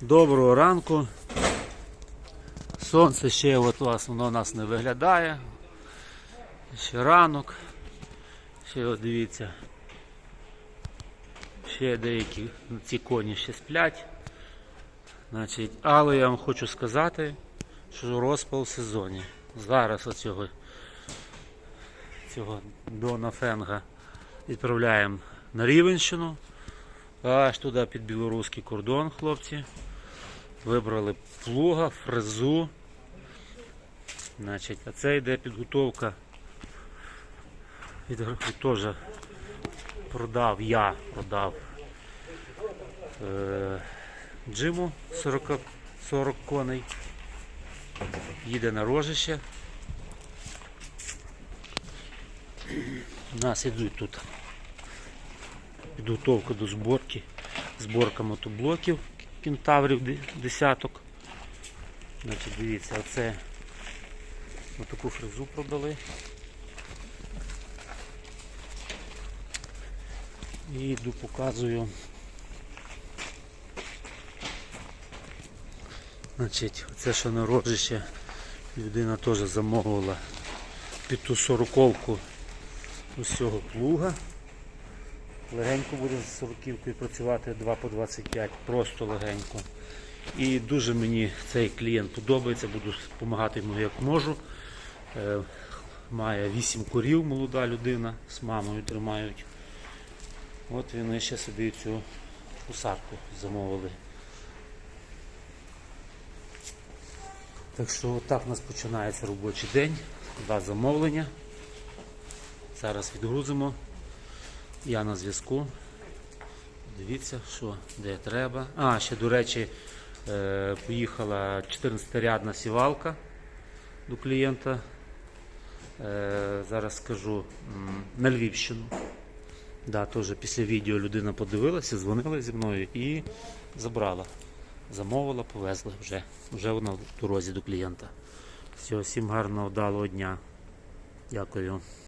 Доброго ранку. Сонце ще от вас воно у нас не виглядає. Ще ранок. Ще от дивіться. Ще деякі ці коні ще сплять. Значить, але я вам хочу сказати, що розпал в сезоні. Зараз оцього цього Дона Фенга відправляємо на Рівенщину. Аж туди під білоруський кордон, хлопці. Вибрали плуга, фрезу. Значить, а це йде підготовка. Від, теж продав, я продав е, джиму 40, 40 коней. Їде на рожище. У нас ідуть тут підготовка до зборки, зборка мотоблоків кентаврів десяток. Значить, дивіться, оце таку фрезу продали. І йду показую. Значить, оце що на рожище людина теж замовила під ту сороковку усього плуга. Легенько буде з сороківкою працювати 2 по 25, просто легенько. І дуже мені цей клієнт подобається, буду допомагати йому як можу. Е, Має 8 корів, молода людина, з мамою тримають. От вони ще собі цю посадку замовили. Так що отак у нас починається робочий день. Два замовлення. Зараз відгрузимо. Я на зв'язку. Дивіться, що, де треба. А, ще, до речі, е, поїхала 14-рядна сівалка до клієнта. Е, зараз скажу на Львівщину. Да, теж після відео людина подивилася, дзвонила зі мною і забрала. Замовила, повезла вже. Вже вона в дорозі до клієнта. Все, всім гарного вдалого дня. Дякую.